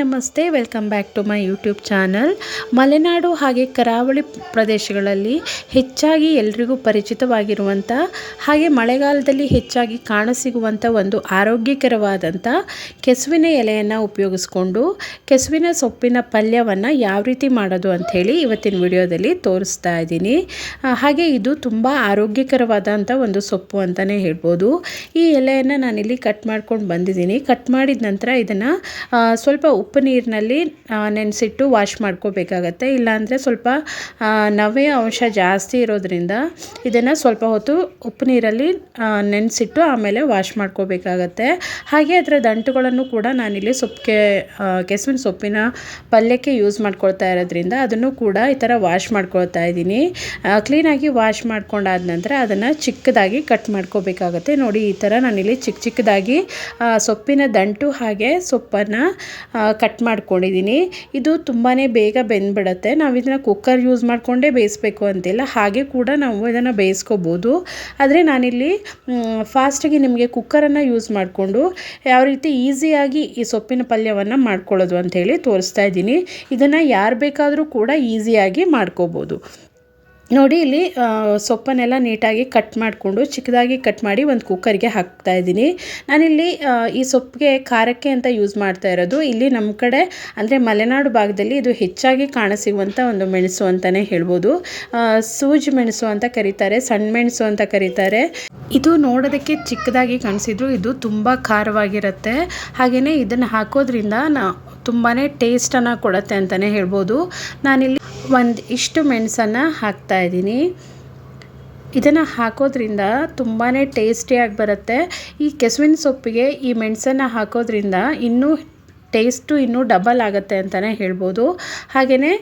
ನಮಸ್ತೆ, welcome back to my YouTube channel. Malenadu ಹಾಗೆ ಕರಾವಳಿ ಪ್ರದೇಶಗಳಲ್ಲಿ ಹೆಚ್ಚಾಗಿ ಎಲ್ರಿಗೂ ಪರಿಚಿತವಾಗಿರುವಂಥ, ಹಾಗೆ ಮಳೆಗಾಲದಲ್ಲಿ ಹೆಚ್ಚಾಗಿ ಕಾಣಸಿಗುವಂಥ ಒಂದು ಆರೋಗ್ಯಕರವಾದಂಥ ಕೆಸುವಿನ ಎಲೆಯನ್ನು ಉಪಯೋಗಿಸ್ಕೊಂಡು, ಕೆಸುವಿನ ಸೊಪ್ಪಿನ ಪಲ್ಯವನ್ನು ಯಾವ ರೀತಿ ಮಾಡೋದು ಅಂಥೇಳಿ ಇವತ್ತಿನ ವಿಡಿಯೋದಲ್ಲಿ ತೋರಿಸ್ತಾ ಇದ್ದೀನಿ. ಹಾಗೆ ಇದು ತುಂಬ ಆರೋಗ್ಯಕರವಾದಂಥ ಒಂದು ಸೊಪ್ಪು ಅಂತಲೇ ಹೇಳ್ಬೋದು. ಈ ಎಲೆಯನ್ನು ನಾನಿಲ್ಲಿ ಕಟ್ ಮಾಡ್ಕೊಂಡು ಬಂದಿದ್ದೀನಿ. ಕಟ್ ಮಾಡಿದ ನಂತರ ಇದನ್ನು ಸ್ವಲ್ಪ ನೀರಿನಲ್ಲಿ ನೆನೆಸಿಟ್ಟು ವಾಶ್ ಮಾಡ್ಕೋಬೇಕಾಗತ್ತೆ. ಇಲ್ಲಾಂದರೆ ಸ್ವಲ್ಪ ನವೆಯ ನವೆ ಅಂಶ ಜಾಸ್ತಿ ಇರೋದ್ರಿಂದ ಇದನ್ನು ಸ್ವಲ್ಪ ಹೊತ್ತು ಉಪ್ಪು ನೀರಲ್ಲಿ ನೆನೆಸಿಟ್ಟು ಆಮೇಲೆ ವಾಶ್ ಮಾಡ್ಕೋಬೇಕಾಗತ್ತೆ. ಹಾಗೆ ಅದರ ದಂಟುಗಳನ್ನು ಕೂಡ ನಾನಿಲ್ಲಿ ಸೊಪ್ಪಿಗೆ ಕೆಸುವಿನ ಸೊಪ್ಪಿನ ಪಲ್ಯಕ್ಕೆ ಯೂಸ್ ಮಾಡ್ಕೊಳ್ತಾ ಇರೋದ್ರಿಂದ ಅದನ್ನು ಕೂಡ ಈ ಥರ ವಾಶ್ ಮಾಡ್ಕೊಳ್ತಾ ಇದ್ದೀನಿ. ಕ್ಲೀನಾಗಿ ವಾಶ್ ಮಾಡ್ಕೊಂಡಾದ ನಂತರ ಅದನ್ನು ಚಿಕ್ಕದಾಗಿ ಕಟ್ ಮಾಡ್ಕೋಬೇಕಾಗತ್ತೆ. ನೋಡಿ ಈ ಥರ ನಾನಿಲ್ಲಿ ಚಿಕ್ಕ ಚಿಕ್ಕದಾಗಿ ಸೊಪ್ಪಿನ ದಂಟು ಹಾಗೆ ಸೊಪ್ಪನ್ನು ಕಟ್ ಮಾಡ್ಕೊಂಡಿದ್ದೀನಿ ಇದು ತುಂಬಾ ಬೇಗ ಬೆಂದ್ಬಿಡುತ್ತೆ. ನಾವು ಇದನ್ನು ಕುಕ್ಕರ್ ಯೂಸ್ ಮಾಡಿಕೊಂಡೇ ಬೇಯಿಸ್ಬೇಕು ಅಂತಿಲ್ಲ. ಹಾಗೆ ಕೂಡ ನಾವು ಇದನ್ನು ಬೇಯಿಸ್ಕೋಬೋದು. ಆದರೆ ನಾನಿಲ್ಲಿ ಫಾಸ್ಟಾಗಿ ನಿಮಗೆ ಕುಕ್ಕರನ್ನು ಯೂಸ್ ಮಾಡಿಕೊಂಡು, ಯಾವ ರೀತಿ ಈಸಿಯಾಗಿ ಈ ಸೊಪ್ಪಿನ ಪಲ್ಯವನ್ನು ಮಾಡ್ಕೊಳ್ಳೋದು ಅಂಥೇಳಿ ತೋರಿಸ್ತಾ ಇದ್ದೀನಿ. ಇದನ್ನು ಯಾರು ಬೇಕಾದರೂ ಕೂಡ ಈಸಿಯಾಗಿ ಮಾಡ್ಕೋಬೋದು. ನೋಡಿ, ಇಲ್ಲಿ ಸೊಪ್ಪನ್ನೆಲ್ಲ ನೀಟಾಗಿ ಕಟ್ ಮಾಡಿಕೊಂಡು, ಚಿಕ್ಕದಾಗಿ ಕಟ್ ಮಾಡಿ ಒಂದು ಕುಕ್ಕರ್ಗೆ ಹಾಕ್ತಾ ಇದ್ದೀನಿ. ನಾನಿಲ್ಲಿ ಈ ಸೊಪ್ಪಿಗೆ ಖಾರಕ್ಕೆ ಅಂತ ಯೂಸ್ ಮಾಡ್ತಾ ಇರೋದು. ಇಲ್ಲಿ ನಮ್ಮ ಕಡೆ, ಅಂದರೆ ಮಲೆನಾಡು ಭಾಗದಲ್ಲಿ ಇದು ಹೆಚ್ಚಾಗಿ ಕಾಣಸಿಗುವಂಥ ಒಂದು ಮೆಣಸು ಅಂತಲೇ ಹೇಳ್ಬೋದು. ಸೂಜಿ ಮೆಣಸು ಅಂತ ಕರೀತಾರೆ, ಸಣ್ಣ ಮೆಣಸು ಅಂತ ಕರೀತಾರೆ. ಇದು ನೋಡೋದಕ್ಕೆ ಚಿಕ್ಕದಾಗಿ ಕಾಣಿಸಿದ್ರು, ಇದು ತುಂಬ ಖಾರವಾಗಿರುತ್ತೆ. ಹಾಗೆಯೇ ಇದನ್ನು ಹಾಕೋದ್ರಿಂದ ನಾ ತುಂಬಾ ಟೇಸ್ಟನ್ನು ಕೊಡುತ್ತೆ ಅಂತಲೇ ಹೇಳ್ಬೋದು. ನಾನಿಲ್ಲಿ ಒಂದು ಇಷ್ಟು ಮೆಣಸನ್ನು ಹಾಕ್ತಾ ಇದ್ದೀನಿ. ಇದನ್ನು ಹಾಕೋದ್ರಿಂದ ತುಂಬಾ ಟೇಸ್ಟಿಯಾಗಿ ಬರುತ್ತೆ. ಈ ಕೆಸುವಿನ ಸೊಪ್ಪಿಗೆ ಈ ಮೆಣಸನ್ನು ಹಾಕೋದ್ರಿಂದ ಇನ್ನೂ ಟೇಸ್ಟು ಇನ್ನೂ ಡಬಲ್ ಆಗುತ್ತೆ ಅಂತಲೇ ಹೇಳ್ಬೋದು. ಹಾಗೆಯೇ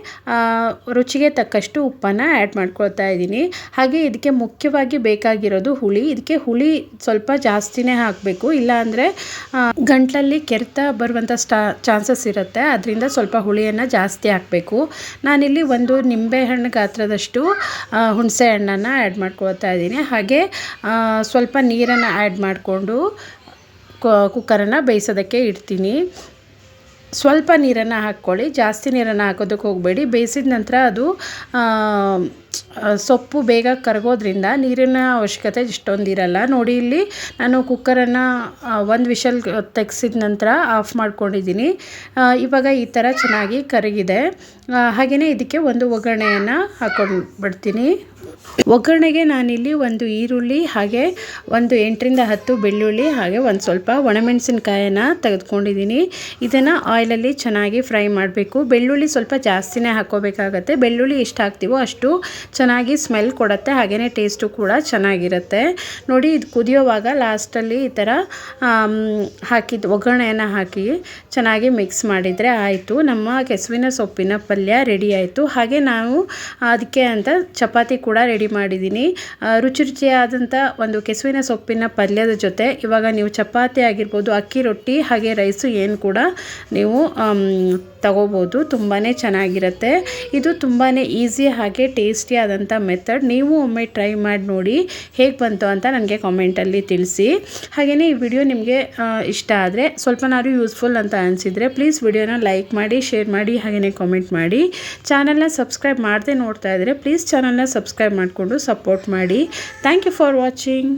ರುಚಿಗೆ ತಕ್ಕಷ್ಟು ಉಪ್ಪನ್ನು ಆ್ಯಡ್ ಮಾಡ್ಕೊಳ್ತಾ ಇದ್ದೀನಿ. ಹಾಗೆ ಇದಕ್ಕೆ ಮುಖ್ಯವಾಗಿ ಬೇಕಾಗಿರೋದು ಹುಳಿ. ಇದಕ್ಕೆ ಹುಳಿ ಸ್ವಲ್ಪ ಜಾಸ್ತಿನೇ ಹಾಕಬೇಕು. ಇಲ್ಲಾಂದರೆ ಗಂಟಲಲ್ಲಿ ಕೆರೆತ ಬರುವಂಥ ಸ್ಟಾ ಚಾನ್ಸಸ್ ಇರುತ್ತೆ. ಅದರಿಂದ ಸ್ವಲ್ಪ ಹುಳಿಯನ್ನು ಜಾಸ್ತಿ ಹಾಕಬೇಕು. ನಾನಿಲ್ಲಿ ಒಂದು ನಿಂಬೆಹಣ್ಣು ಗಾತ್ರದಷ್ಟು ಆ, ಹುಣಸೆ ಹಣ್ಣನ್ನು ಆ್ಯಡ್ ಮಾಡ್ಕೊಳ್ತಾ ಇದ್ದೀನಿ. ಹಾಗೆ ಸ್ವಲ್ಪ ನೀರನ್ನು ಆ್ಯಡ್ ಮಾಡಿಕೊಂಡು ಕುಕ್ಕರನ್ನು ಬೇಯಿಸೋದಕ್ಕೆ ಇಡ್ತೀನಿ. ಸ್ವಲ್ಪ ನೀರನ್ನು ಹಾಕ್ಕೊಳ್ಳಿ, ಜಾಸ್ತಿ ನೀರನ್ನು ಹಾಕೋದಕ್ಕೆ ಹೋಗಬೇಡಿ. ಬೇಯಿಸಿದ ನಂತರ ಅದು ಸೊಪ್ಪು ಬೇಗ ಕರಗೋದ್ರಿಂದ ನೀರಿನ ಅವಶ್ಯಕತೆ ಇಷ್ಟೊಂದು ಇರಲ್ಲ. ನೋಡಿ ಇಲ್ಲಿ ನಾನು ಕುಕ್ಕರನ್ನು ಒಂದು ವಿಷಲ್ ತೆಗೆಸಿದ ನಂತರ ಆಫ್ ಮಾಡ್ಕೊಂಡಿದ್ದೀನಿ. ಇವಾಗ ಈ ಥರ ಚೆನ್ನಾಗಿ ಕರಗಿದೆ. ಹಾಗೆಯೇ ಇದಕ್ಕೆ ಒಂದು ಒಗ್ಗರಣೆಯನ್ನು ಹಾಕ್ಕೊಂಡು ಬಿಡ್ತೀನಿ ಒಗ್ಗರಣೆಗೆ ನಾನಿಲ್ಲಿ ಒಂದು ಈರುಳ್ಳಿ ಹಾಗೆ ಒಂದು ಎಂಟರಿಂದ ಹತ್ತು ಬೆಳ್ಳುಳ್ಳಿ ಹಾಗೆ ಒಂದು ಸ್ವಲ್ಪ ಒಣಮೆಣಸಿನಕಾಯನ್ನ ತೆಗೆದುಕೊಂಡಿದ್ದೀನಿ. ಇದನ್ನು ಆಯಿಲಲ್ಲಿ ಚೆನ್ನಾಗಿ ಫ್ರೈ ಮಾಡಬೇಕು. ಬೆಳ್ಳುಳ್ಳಿ ಸ್ವಲ್ಪ ಜಾಸ್ತಿನೇ ಹಾಕೋಬೇಕಾಗತ್ತೆ ಬೆಳ್ಳುಳ್ಳಿ ಎಷ್ಟು ಹಾಕ್ತೀವೋ ಅಷ್ಟು ಚೆನ್ನಾಗಿ ಸ್ಮೆಲ್ ಕೊಡುತ್ತೆ. ಹಾಗೆಯೇ ಟೇಸ್ಟು ಕೂಡ ಚೆನ್ನಾಗಿರುತ್ತೆ. ನೋಡಿ, ಇದು ಕುದಿಯೋವಾಗ ಲಾಸ್ಟಲ್ಲಿ ಈ ಥರ ಹಾಕಿದ ಒಗ್ಗರಣೆಯನ್ನು ಹಾಕಿ ಚೆನ್ನಾಗಿ ಮಿಕ್ಸ್ ಮಾಡಿದರೆ ಆಯಿತು. ನಮ್ಮ ಕೆಸುವಿನ ಸೊಪ್ಪಿನ ಪಲ್ಯ ರೆಡಿ ಆಯಿತು. ಹಾಗೆ ನಾವು ಅದಕ್ಕೆ ಅಂತ ಚಪಾತಿ ಕೂಡ ರೆಡಿ ಮಾಡಿದ್ದೀನಿ. ರುಚಿ ರುಚಿಯಾದಂಥ ಒಂದು ಕೆಸುವಿನ ಸೊಪ್ಪಿನ ಪಲ್ಯದ ಜೊತೆ. ಇವಾಗ ನೀವು ಚಪಾತಿ ಆಗಿರ್ಬೋದು, ಅಕ್ಕಿ ರೊಟ್ಟಿ, ಹಾಗೆ ರೈಸು ಏನು ಕೂಡ ನೀವು ತಗೋಬೋದು. ತುಂಬಾ ಚೆನ್ನಾಗಿರುತ್ತೆ. ಇದು ತುಂಬಾ ಈಸಿ ಹಾಗೆ ಟೇಸ್ಟಿ ಆದಂಥ ಮೆಥಡ್. ನೀವು ಒಮ್ಮೆ ಟ್ರೈ ಮಾಡಿ ನೋಡಿ ಹೇಗೆ ಬಂತು ಅಂತ ನನಗೆ ಕಾಮೆಂಟಲ್ಲಿ ತಿಳಿಸಿ. ಹಾಗೆಯೇ ಈ ವಿಡಿಯೋ ನಿಮಗೆ ಇಷ್ಟ ಆದರೆ, ಸ್ವಲ್ಪನಾದ್ರು ಯೂಸ್ಫುಲ್ ಅಂತ ಅನಿಸಿದರೆ ಪ್ಲೀಸ್ ವಿಡಿಯೋನ ಲೈಕ್ ಮಾಡಿ ಶೇರ್ ಮಾಡಿ ಹಾಗೆಯೇ ಕಾಮೆಂಟ್ ಮಾಡಿ. ಚಾನಲ್ನ ಸಬ್ಸ್ಕ್ರೈಬ್ ಮಾಡದೆ ನೋಡ್ತಾ ಇದ್ದರೆ ಪ್ಲೀಸ್ ಚಾನಲ್ನ ಸಬ್ಸ್ಕ್ರೈಬ್ ಮಾಡಿಕೊಂಡು ಸಪೋರ್ಟ್ ಮಾಡಿ. Thank you for watching